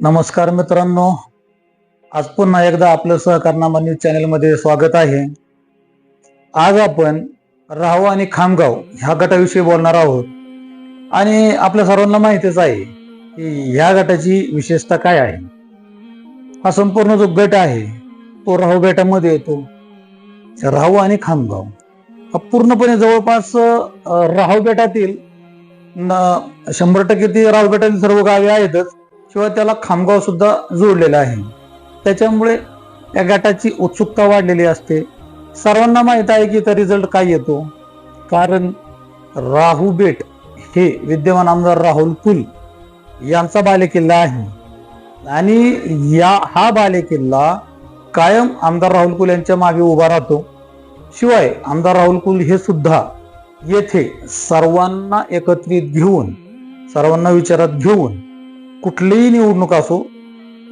नमस्कार मित्रांनो. आज पुन्हा एकदा आपलं सहकारनामा न्यूज चॅनलमध्ये स्वागत आहे. आज आपण राहू आणि खामगाव ह्या गटाविषयी बोलणार आहोत. आणि आपल्या सर्वांना माहितीच आहे की ह्या गटाची विशेषता काय आहे? हा संपूर्ण जो गट आहे तो राहू गटामध्ये येतो. राहू आणि खामगाव हा पूर्णपणे जवळपास राहो राहू गटातील न- शंभर टक्के ती राहू गटातील सर्व गावे आहेतच. शिवाय त्याला खामगाव सुद्धा जोडलेला आहे. त्याच्यामुळे या गटाची उत्सुकता वाढलेली असते. सर्वांना माहीत आहे की त्याचा रिझल्ट काय येतो. कारण राहू बेट हे विद्यमान आमदार राहुल कुल यांचा बालेकिल्ला आहे. आणि या हा बालेकिल्ला कायम आमदार राहुल कुल यांच्या मागे उभा राहतो. शिवाय आमदार राहुल कुल हे सुद्धा येथे सर्वांना एकत्रित घेऊन सर्वांना विचारात घेऊन कुठलीही निवडणूक असो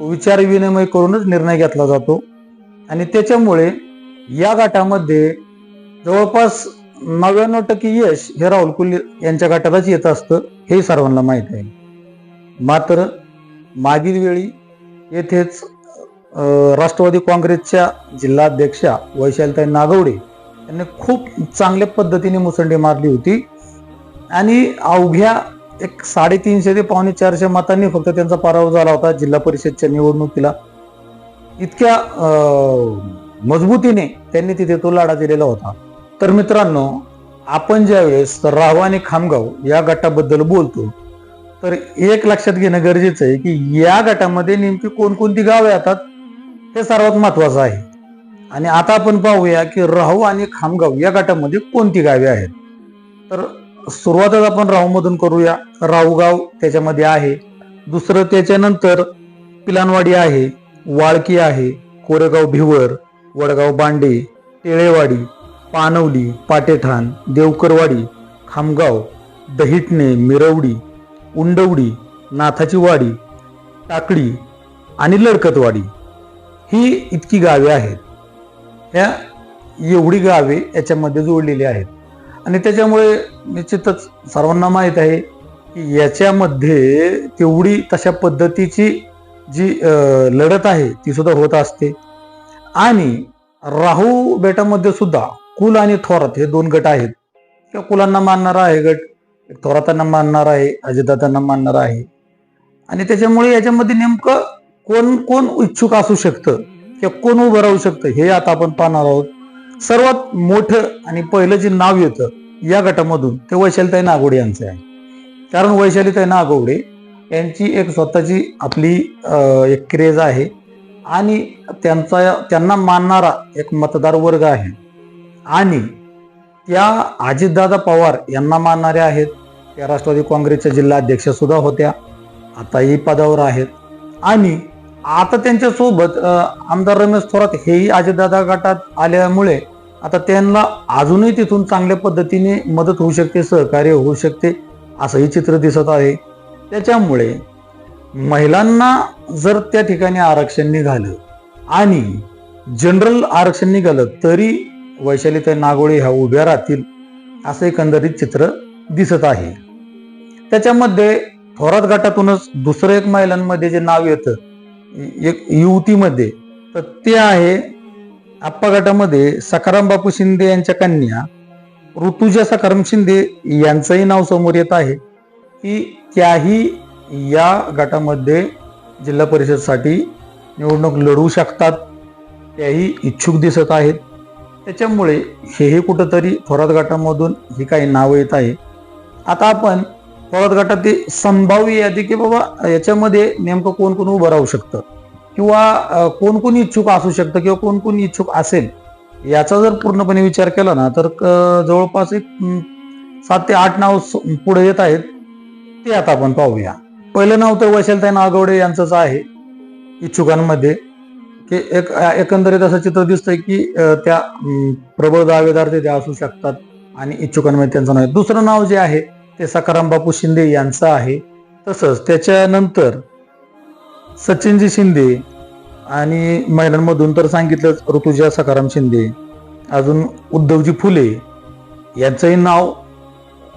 विचार विनिमय करूनच निर्णय घेतला जातो. आणि त्याच्यामुळे या गटामध्ये जवळपास नव्याण्णव टक्के यश हे राहुल कुल यांच्या गटातच येत असतं हे सर्वांना माहीत आहे. मात्र मागील वेळी येथेच राष्ट्रवादी काँग्रेसच्या जिल्हाध्यक्षा वैशालताई नागवडे यांनी खूप चांगल्या पद्धतीने मुसंडी मारली होती. आणि अवघ्या एक साडेतीनशे ते पावणे चारशे मतांनी फक्त त्यांचा पराभव झाला होता जिल्हा परिषदच्या निवडणुकीला. इतक्या मजबूतीने त्यांनी तिथे तो लढा दिलेला होता. तर मित्रांनो आपण ज्यावेळेस राहू आणि खामगाव या गटाबद्दल बोलतो तर एक लक्षात घेणं गरजेचं आहे की या गटामध्ये नेमकी कोणकोणती गावे येतात हे सर्वात महत्वाचं आहे. आणि आता आपण पाहूया की राहू आणि खामगाव या गटामध्ये कोणती गावे आहेत. तर सुरुवातच आपण राहूमधून करूया. राहूगाव त्याच्यामध्ये आहे. दुसरं त्याच्यानंतर पिलानवाडी आहे वाळकी आहे कोरेगाव भिवर वडगाव बांडे टेळेवाडी पानवली पाटेठाण देवकरवाडी खामगाव दहिटणे मिरवडी उंडवडी नाथाची वाडी टाकडी आणि लडकतवाडी ही इतकी गावे आहेत. ह्या एवढी गावे याच्यामध्ये जोडलेली आहेत. आणि त्याच्यामुळे निश्चितच सर्वांना माहीत आहे की याच्यामध्ये तेवढी तशा पद्धतीची जी लढत आहे ती सुद्धा होत असते. आणि राहू बेटामध्ये सुद्धा कुल आणि थोरात हे दोन गट आहेत. त्या कुलांना मानणारा आहे गट एक थोरातांना मानणार आहे अजितदादांना मानणार आहे. आणि त्याच्यामुळे याच्यामध्ये नेमकं कोण कोण इच्छुक असू शकतं किंवा कोण उभं राहू शकतं हे आता आपण पाहणार आहोत. सर्वात मोठं आणि पहिलं जे नाव येतं या गटामधून ते वैशालीताई नागोडे यांचं आहे. कारण वैशालीताई नागोडे यांची एक स्वतःची आपली एक क्रेज आहे आणि त्यांचा त्यांना मानणारा एक मतदार वर्ग आहे. आणि त्या अजितदादा पवार यांना मानणाऱ्या आहेत. त्या राष्ट्रवादी काँग्रेसच्या जिल्हा अध्यक्ष सुद्धा होत्या. आताही पदावर आहेत. आणि आता त्यांच्यासोबत आमदार रमेश थोरात हेही अजितदादा गटात आल्यामुळे आता त्यांना अजूनही तिथून चांगल्या पद्धतीने मदत होऊ शकते सहकार्य होऊ शकते असंही चित्र दिसत आहे. त्याच्यामुळे महिलांना जर त्या ठिकाणी आरक्षण निघालं आणि जनरल आरक्षण निघालं तरी वैशालीताई नागोळे ह्या उभ्या राहतील असं एकंदरीत चित्र दिसत आहे. त्याच्यामध्ये थोरात गटातूनच दुसरं एक महिलांमध्ये जे नाव येतं एक युवतीमध्ये तर ते आहे आप्पा गटामध्ये सखाराम बापू शिंदे यांच्या कन्या ऋतुजा सखाराम शिंदे यांचंही नाव समोर येत आहे. की त्याही या गटामध्ये जिल्हा परिषदसाठी निवडणूक लढवू शकतात त्याही इच्छुक दिसत आहेत. त्याच्यामुळे हेही कुठंतरी थोरात गटामधून ही काही नावं येत आहे. आता आपण थोरात ती संभाव्य यादी की बाबा याच्यामध्ये नेमकं कोण कोण उभं राहू शकतं? किंवा कोण कोण इच्छुक असू शकतं किंवा कोण कोण इच्छुक असेल? याचा जर पूर्णपणे विचार केला ना तर क- जवळपास एक सात ते आठ नाव स- पुढे येत आहेत. ते आता आपण पाहूया. पहिलं नाव तर वैशालताई नागवडे यांचंच आहे इच्छुकांमध्ये. की एक एकंदरीत असं चित्र दिसतंय की त्या प्रबळ दावेदार ते त्या असू शकतात आणि इच्छुकांमध्ये त्यांचं नाव आहे. दुसरं नाव जे आहे ते सकाराम बापू शिंदे यांचं आहे. तसंच त्याच्यानंतर सचिनजी शिंदे आणि महिलांमधून तर सांगितलंच ऋतुजा सखाराम शिंदे अजून उद्धवजी फुले यांचंही नाव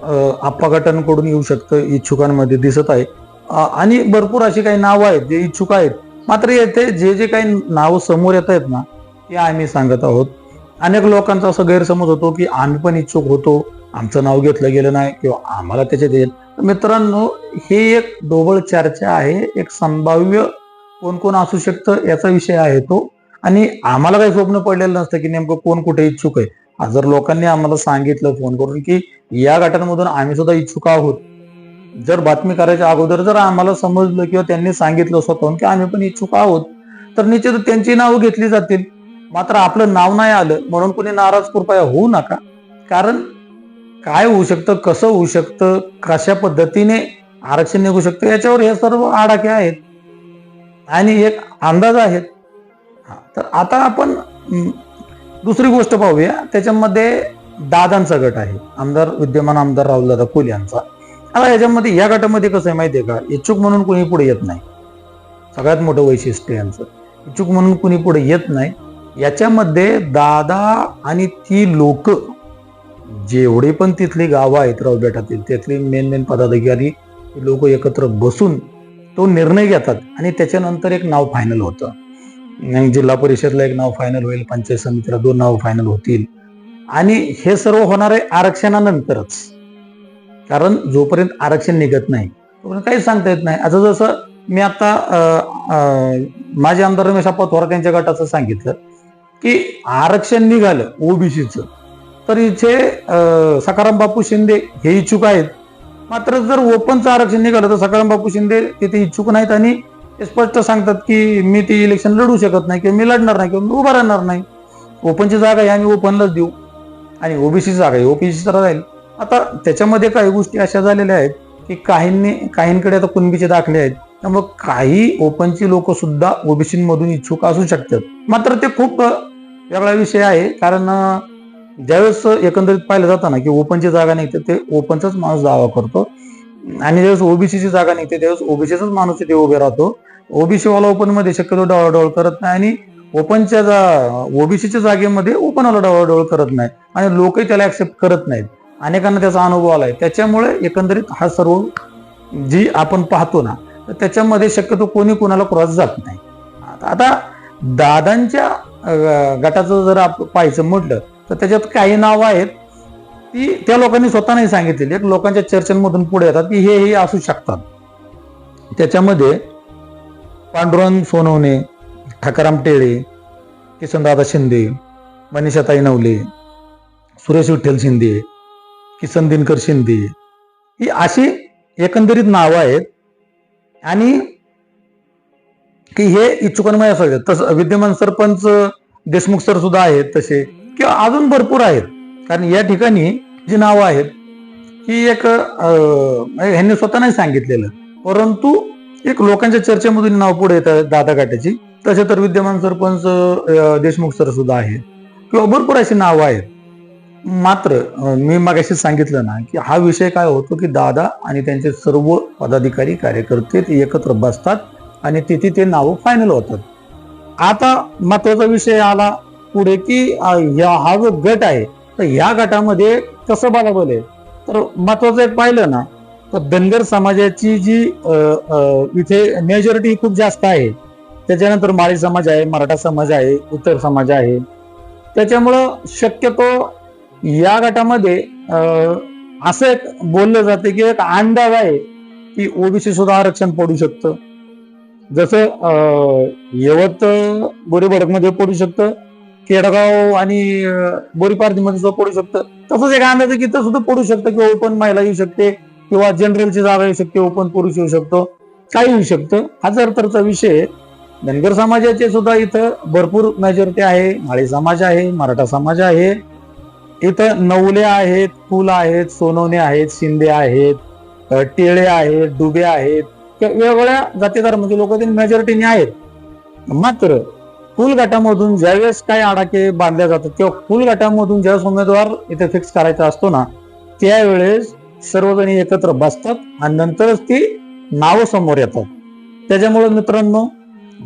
अं, गटांकडून येऊ शकतं इच्छुकांमध्ये दिसत आहे. आणि भरपूर अशी काही नावं आहेत जे इच्छुक आहेत. मात्र येथे जे जे काही नावं समोर येत आहेत ना ते आम्ही सांगत आहोत. अनेक लोकांचा असं गैरसमज होतो की आम्ही पण इच्छुक होतो. आमचं नाव घेतलं गेलं नाही किंवा आम्हाला त्याच्यात येईल. मित्रांनो हे एक ढोबळ चर्चा आहे. एक संभाव्य कोण कोण असू शकतं याचा विषय आहे तो. आणि आम्हाला काही स्वप्न पडलेलं नसतं की नेमकं कोण कुठे इच्छुक आहे. जर लोकांनी आम्हाला सांगितलं फोन करून की या गटांमधून आम्ही सुद्धा इच्छुक आहोत. जर बातमी करायच्या अगोदर जर आम्हाला समजलं किंवा त्यांनी सांगितलं स्वतःहून की आम्ही पण इच्छुक आहोत तर निश्चित त्यांची नावं घेतली जातील. मात्र आपलं नाव नाही आलं म्हणून कोणी नाराज कृपया होऊ नका. कारण काय होऊ शकतं कसं होऊ शकतं कशा पद्धतीने आरक्षण निघू शकतं याच्यावर हे सर्व आडाखे आहेत. आणि एक अंदाज आहेत तर आता आपण दुसरी गोष्ट पाहूया. त्याच्यामध्ये दादांचा गट आहे. आमदार विद्यमान आमदार राहुलदादा कोल यांचा. आता याच्यामध्ये या गटामध्ये कसं आहे माहितीये का? इच्छुक म्हणून कोणी पुढे येत नाही. सगळ्यात मोठं वैशिष्ट्य यांचं. इच्छुक म्हणून कोणी पुढे येत नाही. याच्यामध्ये दादा आणि ती लोक जेवढे पण तिथली गावं आहेत राव बेटातील त्यातली मेन मेन पदाधिकारी लोक एकत्र बसून तो निर्णय घेतात आणि त्याच्यानंतर एक नाव फायनल होतं. जिल्हा परिषदला एक नाव फायनल होईल पंचायत समितीला दोन नाव फायनल होतील. आणि हे सर्व होणार आहे आरक्षणानंतरच. कारण जोपर्यंत आरक्षण निघत नाही तोपर्यंत काहीच सांगता येत नाही. आता जसं मी आता माझे आमदार रमेश अप्पा थोरात यांच्या गटाचं सांगितलं की आरक्षण निघालं ओबीसीचं तर इथे सकाराम बापू शिंदे हे इच्छुक आहेत. मात्र जर ओपनचं आरक्षण निघालं तर सकाराम बापू शिंदे तिथे इच्छुक नाहीत आणि ते स्पष्ट सांगतात की मी ती इलेक्शन लढू शकत नाही किंवा मी लढणार नाही किंवा मी उभा राहणार नाही. ओपनची जागा आहे आम्ही ओपनलाच देऊ. आणि ओबीसीची जागा आहे ओबीसी तर राहील. आता त्याच्यामध्ये काही गोष्टी अशा झालेल्या आहेत की काहींनी काहींकडे आता कुणबीचे दाखले आहेत. त्यामुळे काही ओपनची लोक सुद्धा ओबीसीमधून इच्छुक असू शकतात. मात्र ते खूप वेगळा विषय आहे. कारण ज्यावेळेस एकंदरीत पाहिलं जातं ना की ओपनची जागा निघते ते ओपनचाच माणूस दावा करतो. आणि ज्यावेळेस ओबीसीची जागा निघते त्यावेळेस ओबीसीचाच माणूस तिथे उभे राहतो. ओबीसीवाला ओपनमध्ये शक्यतो डवळडवळ करत नाही आणि ओपनच्या जा ओबीसीच्या जागेमध्ये ओपनवाला डवळडवळ करत नाही. आणि लोकही त्याला ऍक्सेप्ट करत नाहीत. अनेकांना त्याचा अनुभव आलाय. त्याच्यामुळे एकंदरीत हा सर्व जी आपण पाहतो ना तर त्याच्यामध्ये शक्यतो कोणी कोणाला क्रॉस जात नाही. आता- दादांच्या गटाचं जर आपण पाहायचं म्हटलं तर त्याच्यात काही नावं आहेत. ती त्या लोकांनी स्वतः नाही सांगितलेली एक लोकांच्या चर्चांमधून पुढे येतात की हे हे असू शकतात. त्याच्यामध्ये पांडुरंग सोनवणे ठाकाराम टेळे किसनदादा शिंदे मनीषाताई नवले सुरेश विठ्ठल शिंदे किसन दिनकर शिंदे ही अशी एकंदरीत नावं आहेत. आणि की हे इच्छुकांमुळे असं तसं विद्यमान सरपंच देशमुख सर सुद्धा आहेत तसे. किंवा अजून भरपूर आहेत. कारण या ठिकाणी जी नावं आहेत ही एक ह्यांनी स्वतः नाही सांगितलेलं. परंतु एक लोकांच्या चर्चेमधून नाव पुढे येतात दादा गाट्याची तसे तर विद्यमान सरपंच देशमुख सर सुद्धा आहेत. किंवा भरपूर अशी नावं आहेत. मात्र मी मागाशी सांगितलं ना की हा विषय काय होतो की दादा आणि त्यांचे सर्व पदाधिकारी कार्यकर्ते ते एकत्र बसतात आणि तिथे ते नावं फायनल होतात. आता महत्त्वाचा विषय आला पुढे की या हा जो गट आहे तर या गटामध्ये कसं बलाबल आहे? तर महत्वाचं एक पाहिलं ना तर धनगर समाजाची जी इथे मेजॉरिटी खूप जास्त आहे. त्याच्यानंतर माळी समाज आहे मराठा समाज आहे इतर समाज आहे. त्याच्यामुळं शक्यतो या गटामध्ये असं एक बोललं जाते की एक अंदाज आहे की ओबीसी सुद्धा आरक्षण पडू शकतं. जसं यवत बोरीबडकमध्ये पडू शकतं. केडगाव आणि अं, बोरीपारधीमध्ये सुद्धा पडू शकतं. तसंच एक अंदाज आहे की इथं सुद्धा पडू शकतं किंवा ओपन महिला येऊ शकते किंवा जनरलची जागा येऊ शकते ओपन पुरुष येऊ शकतो. काही येऊ शकतं. हा जर तरचा विषय धनगर समाजाचे सुद्धा इथं भरपूर मेजॉरिटी आहे. माळी समाज आहे मराठा समाज आहे. इथं नवले आहेत फुल आहेत सोनवणे आहेत शिंदे आहेत टिळे टेळे आहेत डुबे आहेत. वेगवेगळ्या जातीदार म्हणजे लोक मेजॉरिटीने आहेत. मात्र फुल गटामधून ज्यावेळेस काही आडाके बांधल्या जातात किंवा फुल गटामधून ज्यावेळेस उमेदवार इथे फिक्स करायचा असतो ना त्यावेळेस सर्वजण एकत्र बसतात आणि नंतरच ती नावं समोर येतात. त्याच्यामुळे मित्रांनो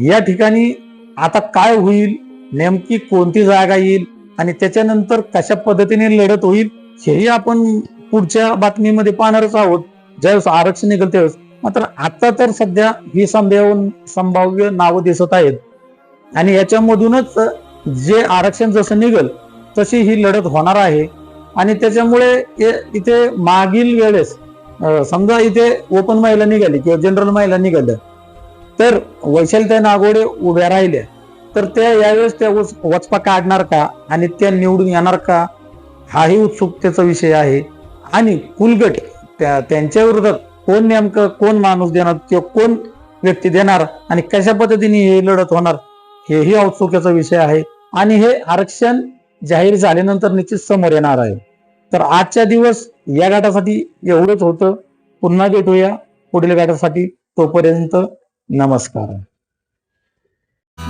या ठिकाणी आता काय होईल नेमकी कोणती जागा येईल आणि त्याच्यानंतर कशा पद्धतीने लढत होईल हेही आपण पुढच्या बातमीमध्ये पाहणारच आहोत. ज्यावेळेस आरक्षण निघेल त्यावेळेस. मात्र आता तर सध्या ही संभाव्य संभाव्य नावं दिसत आहेत. आणि याच्यामधूनच जे आरक्षण जसं निघल तशी ही लढत होणार आहे. आणि त्याच्यामुळे इथे मागील वेळेस समजा इथे ओपन महिला निघाली किंवा जनरल महिला निघाल्या तर वैशालताई नागोडे उभ्या राहिल्या. तर त्या यावेळेस त्या वचपा काढणार का? आणि त्या निवडून येणार का? हाही उत्सुकतेचा विषय आहे. आणि कुलगट त्या त्यांच्या विरोधात कोण नेमकं कोण माणूस देणार किंवा कोण व्यक्ती देणार? आणि कशा पद्धतीने ही लढत होणार? हेही औत्सुक्याचा विषय आहे. आणि हे आरक्षण जाहीर झाल्यानंतर निश्चित समोर येणार आहे. तर आजच्या दिवस या गटासाठी एवढंच होतं. पुन्हा भेटूया. पुढील गटासाठी तोपर्यंत नमस्कार.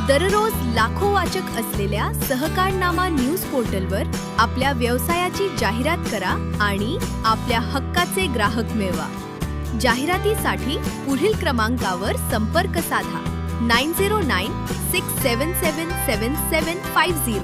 दररोज लाखो वाचक असलेल्या सहकारनामा न्यूज पोर्टलवर आपल्या व्यवसायाची जाहिरात करा आणि आपल्या हक्काचे ग्राहक मिळवा. जाहिरातीसाठी पुढील क्रमांकावर संपर्क साधा. nine zero nine six seven seven seven seven five zero